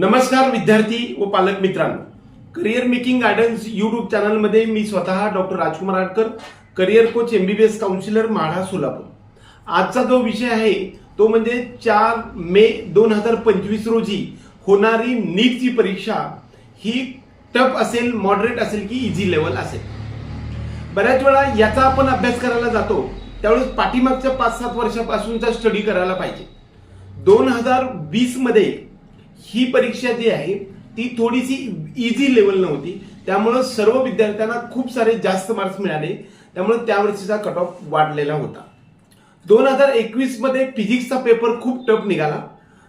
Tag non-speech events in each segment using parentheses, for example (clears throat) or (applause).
नमस्कार विद्यार्थी व पालक मित्रांनो. करिअर मेकिंग गायडन्स युट्यूब चॅनलमध्ये मी स्वतः doctor Rajkumar Adkar career coach M B B S counsellor Madha Solapur. आजचा जो विषय आहे तो म्हणजे चार मे दोन हजार पंचवीस रोजी होणारी नीटची परीक्षा. ही टफ असेल मॉडरेट असेल की इझी लेवल असेल. बऱ्याच वेळा याचा आपण अभ्यास करायला जातो त्यावेळेस पाठीमागच्या पाच सात वर्षापासूनचा स्टडी करायला पाहिजे. दोन हजार वीसमध्ये ही परीक्षा जी आहे ती थोडीशी इझी लेवल नव्हती. त्यामुळं सर्व विद्यार्थ्यांना खूप सारे जास्त मार्क्स मिळाले. त्यामुळे त्या वर्षीचा कट ऑफ वाढलेला होता. दोन हजार एकवीसमध्ये फिजिक्सचा पेपर खूप टफ निघाला.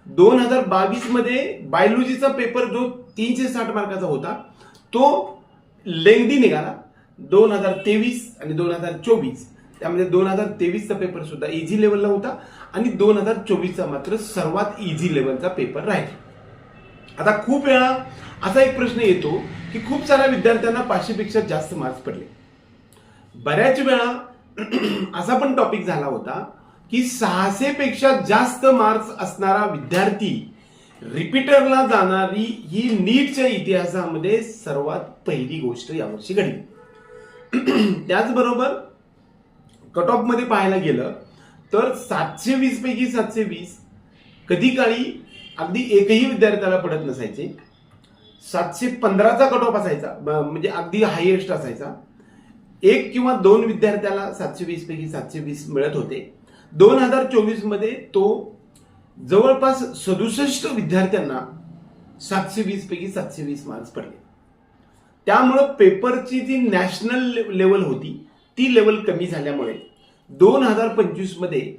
दोन हजार बावीसमध्ये बायोलॉजीचा पेपर जो तीनशे साठ मार्काचा होता तो लेंगदी निघाला. दोन हजार तेवीस आणि दोन हजार चोवीस. त्यामध्ये दोन हजार तेवीसचा पेपर सुद्धा इझी लेवलला होता आणि दोन हजार चोवीसचा मात्र सर्वात इझी लेवलचा पेपर राहिला. आता खूप वेळा असा एक प्रश्न येतो की खूप साऱ्या विद्यार्थ्यांना पाचशेपेक्षा जास्त मार्क्स पडले. बऱ्याच वेळा (clears throat) असा पण टॉपिक झाला होता की सहाशेपेक्षा जास्त मार्क्स असणारा विद्यार्थी रिपीटरला जाणारी ही नीटच्या इतिहासामध्ये सर्वात पहिली गोष्ट यावर्षी घडली. (clears throat) त्याचबरोबर कट ऑफमध्ये पाहायला गेलं तर सातशे वीस पैकी सातशे वीस कधी काळी अगदी एकही विद्यार्थ्याला पडत नसायचे. सातशे पंधराचा कट ऑफ असायचा. ब- म्हणजे अगदी हायेस्ट असायचा. एक किंवा दोन विद्यार्थ्याला सातशे वीस पैकी सातशे वीस मिळत होते. दोन हजार चोवीसमध्ये तो जवळपास सदुसष्ट विद्यार्थ्यांना सातशे वीस पैकी सातशे वीस मार्क्स पडले. त्यामुळं पेपरची जी नॅशनल लेवल होती ती लेवल कमी झाल्यामुळे दोन हजार पंचवीसमध्ये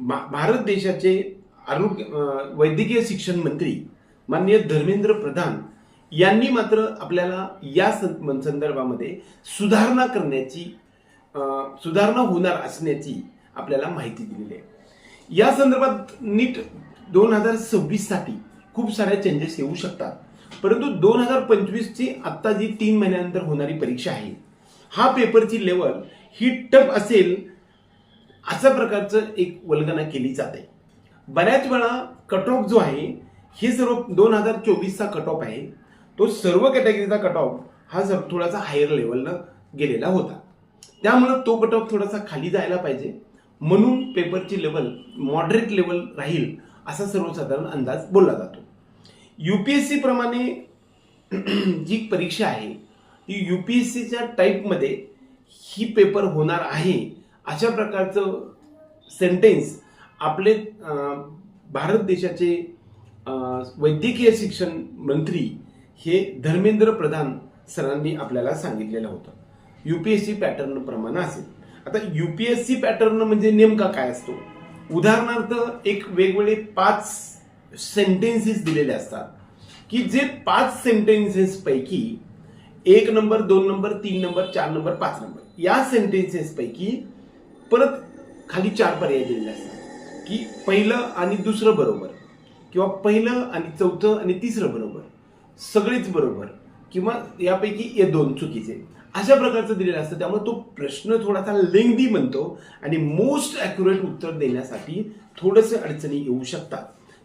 भा- भारत देशाचे आरोग्य वैद्यकीय शिक्षण मंत्री माननीय धर्मेंद्र प्रधान यांनी मात्र आपल्याला या सं- संदर्भामध्ये सुधारणा करण्याची सुधारणा होणार असण्याची आपल्याला माहिती दिलेली आहे. या संदर्भात नीट दोन हजार सव्वीससाठी खूप साऱ्या चेंजेस येऊ शकतात. परंतु दोन हजार पंचवीसची आत्ता जी तीन महिन्यानंतर होणारी परीक्षा आहे हा पेपरची लेवल ही टफ असेल अशा प्रकारचं एक वल्गना केली जाते. बऱ्याच वेळा कट ऑफ जो आहे हे सर्व दोन हजार चोवीसचा कट ऑफ आहे. तो सर्व कॅटेगरीचा कट ऑफ हा जर थोडासा हायर लेवलनं गेलेला होता. त्यामुळं तो कट ऑफ थोडासा खाली जायला पाहिजे. म्हणून पेपरची लेवल मॉडरेट लेवल राहील असा सर्वसाधारण अंदाज बोलला जातो. यू पी एस प्रमाणे (clears throat) जी परीक्षा आहे ती सीच्या टाईपमध्ये ही पेपर होणार आहे अशा प्रकारचं सेंटेन्स आपले भारत देशाचे वैद्यकीय शिक्षण मंत्री हे धर्मेंद्र प्रधान सरांनी आपल्याला सांगितलेलं होतं. युपीएससी पॅटर्न प्रमाणे असेल. आता युपीएससी पॅटर्न म्हणजे नेमका काय असतो? उदाहरणार्थ एक वेगवेगळे पाच सेंटेन्सेस दिलेले असतात की जे पाच सेंटेन्सेस पैकी एक नंबर दोन नंबर तीन नंबर चार नंबर पाच नंबर या सेंटेन्सेस पैकी परत खाली चार पर्याय दिलेले असतात. की पहिलं आणि दुसरं बरोबर किंवा पहिलं आणि चौथं आणि तिसरं बरोबर सगळीच बरोबर किंवा यापैकी हे दोन चुकीचे. अशा प्रकारचं दिलेलं असतं. त्यामुळे तो प्रश्न थोडासा लेंगदी म्हणतो आणि मोस्ट ॲक्युरेट उत्तर देण्यासाठी थोडंसं अडचणी येऊ शकतात.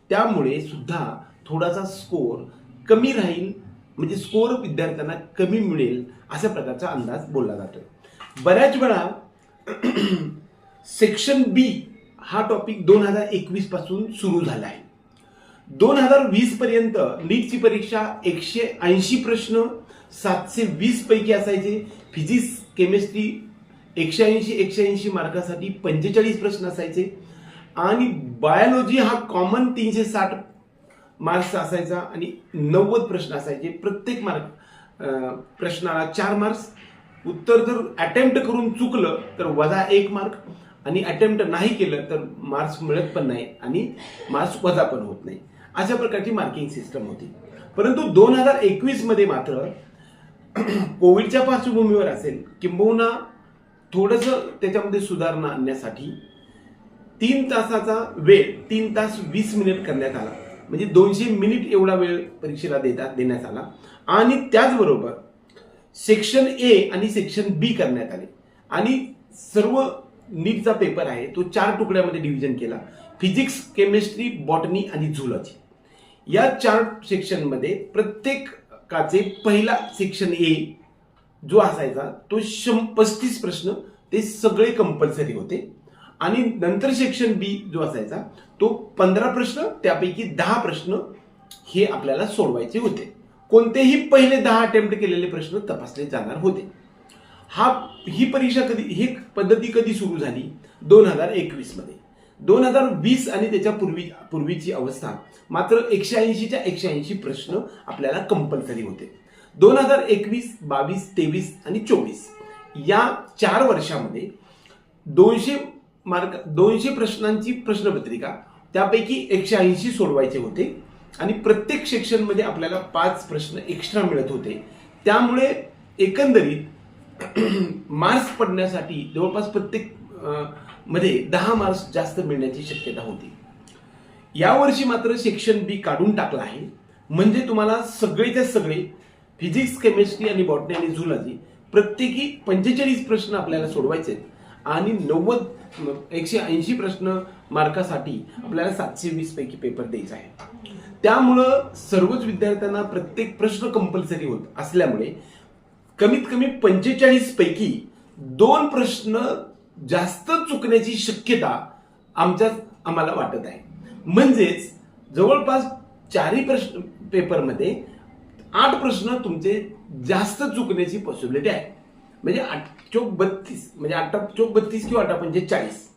त्यामुळे सुद्धा थोडासा स्कोर कमी राहील म्हणजे स्कोर विद्यार्थ्यांना कमी मिळेल अशा प्रकारचा अंदाज बोलला जातो बऱ्याच वेळा (clears throat) सेक्शन बी हा टॉपिक दोन हजार एकवीसपासून सुरू झाला आहे दोन हजार वीस पर्यंत नीटची परीक्षा एकशे ऐंशी प्रश्न सातशे वीस पैकी असायचे. फिजिक्स केमिस्ट्री एकशे ऐंशी एकशे ऐंशी मार्कासाठी पंचेचाळीस प्रश्न असायचे. आणि बायोलॉजी हा कॉमन तीनशे साठ मार्क्स असायचा आणि नव्वद प्रश्न असायचे. प्रत्येक मार्क प्रश्नाला चार मार्क्स उत्तर जर अटेम्प्ट करून चुकलं तर वजा एक मार्क आणि अटेम्प्ट नाही केलं तर मार्क्स मिळत पण नाही आणि मार्क्स वजा पण होत नाही. अशा प्रकारची मार्किंग सिस्टम होती. परंतु दोन हजार एकवीसमध्ये मात्र (clears throat) कोविडच्या पार्श्वभूमीवर असेल किंबहुना थोडंसं त्याच्यामध्ये सुधारणा आणण्यासाठी तीन तासाचा वेळ तीन तास वीस मिनिट करण्यात आला. म्हणजे दोनशे मिनिट एवढा वेळ परीक्षेला देतात देण्यात आला. आणि त्याचबरोबर सेक्शन ए आणि सेक्शन बी करण्यात आले. आणि सर्व नीटचा पेपर आहे तो चार तुकड्यामध्ये डिव्हिजन केला. फिजिक्स केमिस्ट्री बॉटनी आणि झुलॉजी या चार सेक्शनमध्ये प्रत्येकाचे पहिला सेक्शन ए जो असायचा तो शं पस्तीस प्रश्न ते सगळे कंपल्सरी होते. आणि नंतर सेक्शन बी जो असायचा तो पंधरा प्रश्न त्यापैकी दहा प्रश्न हे आपल्याला सोडवायचे होते. कोणतेही पहिले दहा अटेम्प्ट केलेले प्रश्न तपासले जाणार होते. हा ही परीक्षा कधी ही पद्धती कधी सुरू झाली? दोन हजार एकवीसमध्ये दोन हजार वीस आणि त्याच्या पूर्वी पूर्वीची अवस्था मात्र एकशे ऐंशीच्या एकशे ऐंशी प्रश्न आपल्याला कंपल्सरी होते. दोन हजार एकवीस बावीस तेवीस आणि चोवीस. या चार वर्षामध्ये दोनशे मार्क दोनशे प्रश्नांची प्रश्नपत्रिका त्यापैकी एकशे ऐंशी सोडवायचे होते आणि प्रत्येक सेक्शनमध्ये आपल्याला पाच प्रश्न एक्स्ट्रा मिळत होते. त्यामुळे एकंदरीत मार्क्स पडण्यासाठी जवळपास प्रत्येकमध्ये दहा मार्क्स जास्त मिळण्याची शक्यता होती. यावर्षी मात्र सेक्शन बी काढून टाकला आहे. म्हणजे तुम्हाला सगळेच्या सगळे फिजिक्स केमिस्ट्री आणि बॉटनी आणि झुलॉजी प्रत्येकी पंचेचाळीस प्रश्न आपल्याला सोडवायचे आहेत. आणि नव्वद एकशे ऐंशी प्रश्न मार्कासाठी आपल्याला सातशे वीस पैकी पेपर द्यायचा आहे त्यामुळं सर्वच विद्यार्थ्यांना प्रत्येक प्रश्न कंपल्सरी होत असल्यामुळे कमीत कमी पंचेचाळीस पैकी दोन प्रश्न जास्त चुकण्याची शक्यता आमच्या आम्हाला वाटत आहे. म्हणजेच जवळपास चारही प्रश्न पेपरमध्ये आठ प्रश्न तुमचे जास्त चुकण्याची पॉसिबिलिटी आहे. म्हणजे आठ चोक बत्तीस म्हणजे आठ चोक बत्तीस किंवा आठ पंचे चाळीस.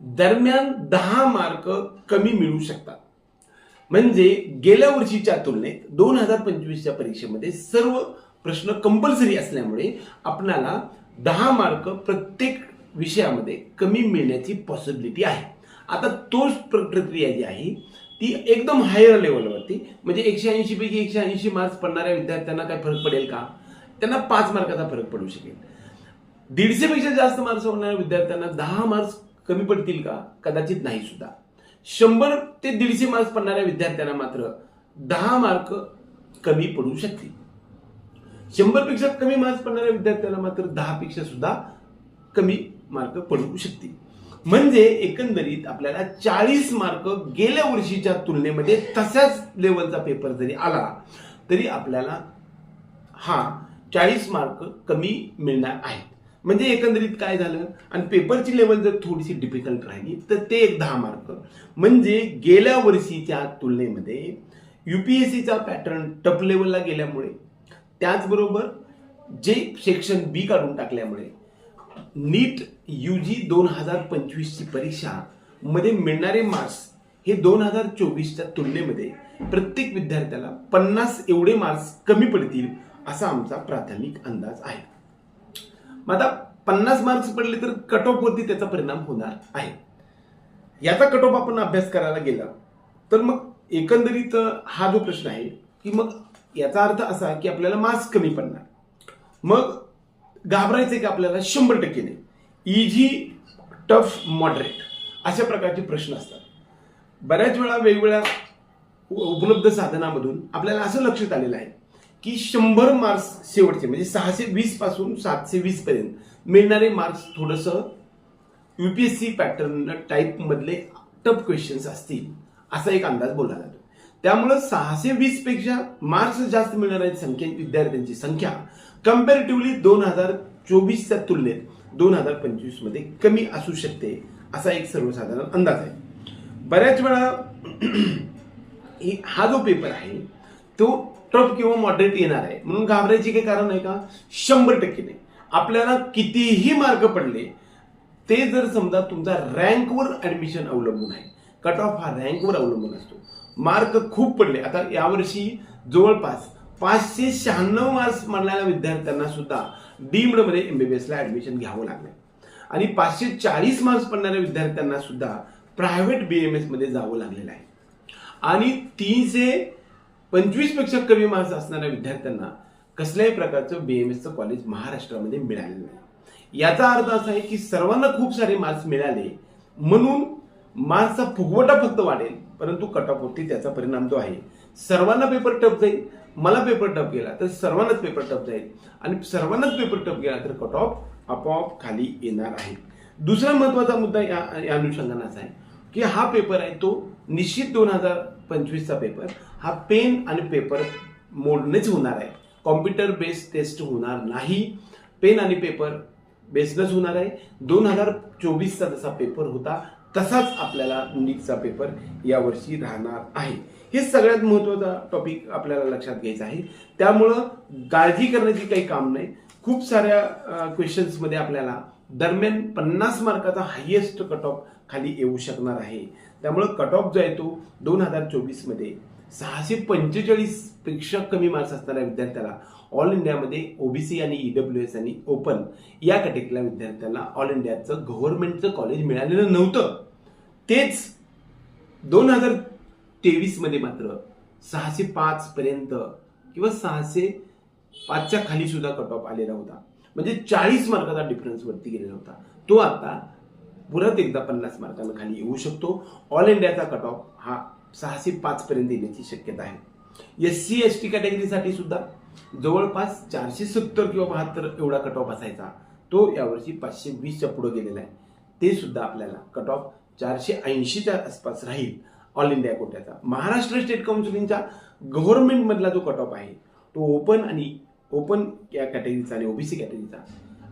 दरम्यान दहा मार्क कमी मिळू शकतात. म्हणजे गेल्या वर्षीच्या तुलनेत दोन हजार पंचवीसच्या परीक्षेमध्ये सर्व प्रश्न कंपल्सरी असल्यामुळे आपणाला दहा मार्क प्रत्येक विषयामध्ये कमी मिळण्याची पॉसिबिलिटी आहे. आता तोच प्र- प्रक्रिया जी आहे ती एकदम हायर लेवलवरती म्हणजे एकशे ऐंशी पैकी एकशे ऐंशी मार्क्स पडणाऱ्या विद्यार्थ्यांना काय फरक पडेल का? त्यांना पाच मार्काचा फरक पडू शकेल. दीडशेपेक्षा जास्त मार्क्स होणाऱ्या विद्यार्थ्यांना दहा मार्क्स कमी पडतील का? कदाचित नाही सुद्धा. शंभर ते दीडशे मार्क्स पडणाऱ्या विद्यार्थ्यांना मात्र दहा मार्क कमी पडू शकतील. शंभरपेक्षा कमी मार्क्स पडणाऱ्या विद्यार्थ्याला मात्र दहा पेक्षा सुद्धा कमी मार्क पडू शकतील. म्हणजे एकंदरीत आपल्याला चाळीस मार्क गेल्या वर्षीच्या तुलनेमध्ये तशाच लेवलचा पेपर जरी आला तरी आपल्याला हा चाळीस मार्क कमी मिळणार आहेत. म्हणजे एकंदरीत काय झालं? आणि पेपरची लेवल जर थोडीशी डिफिकल्ट राहिली तर ते एक दहा मार्क म्हणजे गेल्या वर्षीच्या तुलनेमध्ये युपीएससीचा पॅटर्न टप लेवलला गेल्यामुळे त्याचबरोबर जे सेक्शन बी काढून टाकल्यामुळे नीट यू जी दोन हजार पंचवीसची परीक्षा मध्ये मिळणारे मार्क्स हे दोन हजार चोवीसच्या तुलनेमध्ये प्रत्येक विद्यार्थ्याला पन्नास एवढे मार्क्स कमी पडतील असा आमचा प्राथमिक अंदाज आहे. मग आता पन्नास मार्क्स पडले तर कट ऑफवरती त्याचा परिणाम होणार आहे. याचा कट ऑफ आपण अभ्यास करायला गेला तर मग एकंदरीत हा जो प्रश्न आहे की मग याचा अर्थ असा की आपल्याला मास कमी पडणार. मग घाबरायचं की आपल्याला? शंभर टक्के नाही. इझी टफ मॉडरेट अशा प्रकारचे प्रश्न असतात. बऱ्याच वेळा वेगवेगळ्या उपलब्ध साधनामधून आपल्याला असं लक्षात आलेलं आहे की शंभर मार्क्स शेवटचे म्हणजे सहाशे वीसपासून सातशे वीस पर्यंत मिळणारे मार्क्स थोडंसं युपीएससी पॅटर्न टाईप मधले टफ क्वेश्चन्स असतील असा एक अंदाज बोलला जातो त्यामुळं सहाशे वीसपेक्षा मार्क्स जास्त मिळणाऱ्या संख्या विद्यार्थ्यांची संख्या. कम्पॅरेटिव्हली दोन हजार चोवीसच्या तुलनेत दोन हजार पंचवीसमध्ये कमी असू शकते असा एक सर्वसाधारण अंदाज आहे. बऱ्याच वेळा (clears throat) हा जो पेपर आहे तो टफ किंवा मॉडरेट येणार आहे. म्हणून घाबरायचे काही कारण आहे का? शंभर टक्के नाही. आपल्याला कितीही मार्क पडले ते जर समजा तुमचा रँकवर ऍडमिशन अवलंबून आहे. कट ऑफ हा रँकवर अवलंबून असतो. मार्क खूप पडले. आता यावर्षी जवळपास पाचशे शहाण्णव मार्क्स मारणाऱ्या विद्यार्थ्यांना सुद्धा एम बी बी एसला ऍडमिशन घ्यावं लागलं. आणि पाचशे चाळीस मार्क्स पडणाऱ्या विद्यार्थ्यांना सुद्धा प्रायव्हेट एम एसमध्ये जावं लागलेलं आहे. आणि तीनशे पंचवीसपेक्षा कमी मार्क्स असणाऱ्या विद्यार्थ्यांना कसल्याही प्रकारचं बी एम एसचं कॉलेज महाराष्ट्रामध्ये मिळालेलं नाही. याचा अर्थ असा आहे की सर्वांना खूप सारे मार्क्स मिळाले म्हणून मार्क्सचा फुगवटा फक्त वाढेल. परंतु कट ऑफ त्याचा परिणाम जो आहे सर्वांना पेपर टफ जाईल. मला पेपर टफ गेला तर सर्वांनाच पेपर टफ जाईल. आणि सर्वांनाच पेपर टफ गेला तर कट ऑफ आपोआप खाली येणार आहे. दुसरा महत्त्वाचा मुद्दा या या अनुषंगानाचा आहे की हा पेपर आहे तो निश्चित दोन हजार पंचवीसचा पेपर हा पेन आणि पेपर मोडनेच होणार आहे. कॉम्प्युटर बेस्ड टेस्ट होणार नाही. पेन आणि पेपर बेसनच होणार आहे. दोन हजार चोवीसचा जसा पेपर होता तसाच आपल्याला नीटचा पेपर यावर्षी राहणार आहे. हे सगळ्यात महत्त्वाचा टॉपिक आपल्याला लक्षात घ्यायचा आहे. त्यामुळं काळजी करण्याची काही काम नाही. खूप साऱ्या क्वेश्चन्समध्ये आपल्याला दरम्यान पन्नास मार्काचा हायेस्ट कट ऑफ खाली येऊ शकणार आहे. त्यामुळं कट ऑफ जो आहे तो दोन हजार चोवीसमध्ये सहाशे पंचेचाळीसपेक्षा कमी मार्क्स असणाऱ्या विद्यार्थ्याला ऑल इंडियामध्ये ओबीसी आणि ईडब्ल्यू एस आणि ओपन या कॅटेगरीला विद्यार्थ्यांना ऑल इंडियाचं गव्हर्नमेंटचं कॉलेज मिळालेलं नव्हतं. तेच दोन हजार तेवीसमध्ये मात्र सहाशे पाच पर्यंत किंवा सहाशे पाचच्या खाली सुद्धा कट ऑफ आलेला होता. म्हणजे चाळीस मार्काचा डिफरन्स वरती गेलेला होता. तो आता परत एकदा पन्नास मार्कांना खाली येऊ शकतो. ऑल इंडियाचा कट ऑफ हा सहाशे पाच पर्यंत येण्याची शक्यता आहे. एस सी एस टी कॅटेगरीसाठी सुद्धा जवळपास चारशे सत्तर किंवा बहात्तर एवढा कट ऑफ असायचा. तो यावर्षी पाचशे वीसच्या पुढे गेलेला आहे. ते सुद्धा आपल्याला कट ऑफ चारशे ऐंशीच्या आसपास राहील ऑल इंडिया कोट्याचा. महाराष्ट्र स्टेट काउन्सिलिंगच्या गव्हर्नमेंटमधला जो कट ऑफ आहे तो ओपन आणि ओपन या कॅटेगरीचा आणि ओबीसी कॅटेगरीचा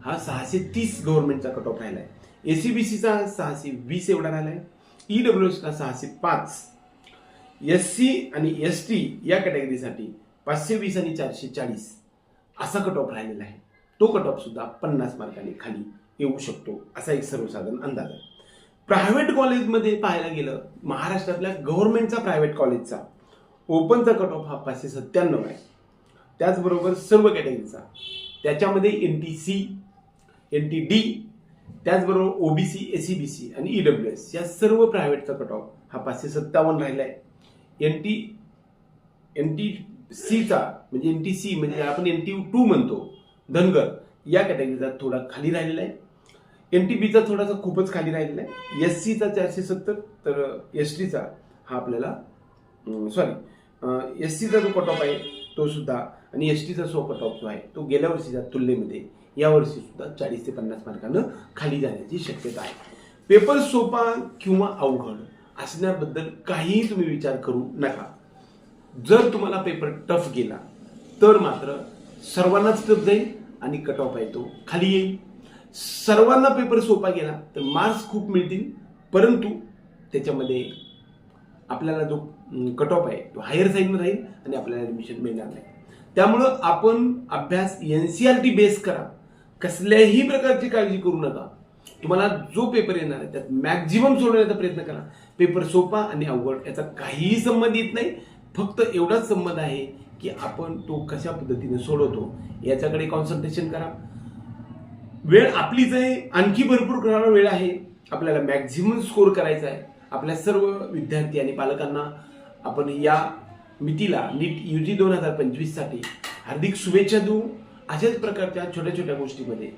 हा सहाशे तीस गव्हर्नमेंटचा कट ऑफ राहिला आहे एसी बी सीचा सहाशे वीस एवढा राहिला आहे ईडब्ल्यू एसचा सहाशे पाच. एस सी आणि एस टी या कॅटेगरीसाठी पाचशे वीस आणि चारशे चाळीस असा कट ऑफ राहिलेला आहे. तो कट ऑफ सुद्धा पन्नास मार्कांनी खाली येऊ शकतो असा एक सर्वसाधारण अंदाज आहे. प्रायव्हेट कॉलेजमध्ये पाहायला गेलं महाराष्ट्रातल्या गव्हर्नमेंटचा प्रायव्हेट कॉलेजचा ओपनचा कट ऑफ हा पाचशे सत्त्याण्णव आहे. त्याचबरोबर सर्व कॅटेगरीचा त्याच्यामध्ये N T C N T D त्याचबरोबर OBC S C B C आणि ईडब्ल्यू एस या सर्व प्रायव्हेटचा कट ऑफ हा पाचशे सत्तावन्न राहिला आहे एन टी एन टी सीचा म्हणजे एन टी सी म्हणजे आपण एन टी टू म्हणतो धनगर या कॅटेगरीचा थोडा खाली राहिलेला आहे. एन टी बीचा थोडासा खूपच खाली राहिलेला आहे. एस सीचा चारशे सत्तर तर एस टीचा हा आपल्याला सॉरी एस सीचा जो कट ऑफ आहे तो सुद्धा आणि एस टीचा सो कट ऑफ जो आहे तो गेल्या वर्षीच्या तुलनेमध्ये यावर्षी सुद्धा चाळीस ते पन्नास मार्कानं खाली जाण्याची शक्यता आहे. पेपर सोपा किंवा अवघड असण्याबद्दल काहीही तुम्ही विचार करू नका. जर तुम्हाला पेपर टफ गेला तर मात्र सर्वांनाच टफ जाईल आणि कट ऑफ आहे तो खाली येईल. सर्वांना पेपर सोपा गेला तर मार्क्स खूप मिळतील. परंतु त्याच्यामध्ये आपल्याला जो कट ऑफ आहे तो हायर साईडनं राहील आणि आपल्याला ॲडमिशन मिळणार नाही. त्यामुळं आपण अभ्यास N C R T base करा. कसल्याही प्रकारची काळजी करू नका. तुम्हाला जो पेपर येणार आहे त्यात मॅक्झिमम सोडवण्याचा प्रयत्न करा. पेपर सोपा आणि अवघड याचा काहीही संबंध येत नाही. फक्त एवढाच संबंध आहे की आपण तो कशा पद्धतीने सोडवतो याच्याकडे कॉन्सन्ट्रेशन करा. वेळ आपलीच आहे आणखी भरपूर करायला वेळ आहे आपल्याला मॅक्झिमम स्कोर करायचा आहे. आपल्या सर्व विद्यार्थी आणि पालकांना आपण या मितीला नीट यू जी दोन हजार पंचवीससाठी हार्दिक शुभेच्छा देऊ अशाच प्रकारच्या छोट्या छोट्या गोष्टीमध्ये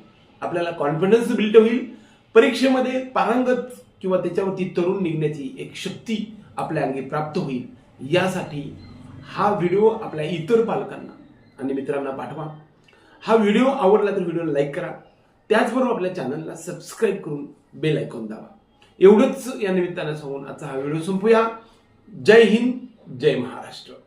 आपल्याला कॉन्फिडन्स बिल्ड होईल. परीक्षेमध्ये पारंगत किंवा त्याच्यावरती तरुण निघण्याची एक शक्ती आपल्या अंगी प्राप्त होईल. यासाठी हा व्हिडिओ आपल्या इतर पालकांना आणि मित्रांना पाठवा. हा व्हिडिओ आवडला तर व्हिडिओला लाईक करा. त्याचबरोबर आपल्या चॅनलला सबस्क्राईब करून बेल ऐकून दावा एवढंच या निमित्तानं सांगून आजचा हा व्हिडिओ संपूया. जय हिंद जय महाराष्ट्र.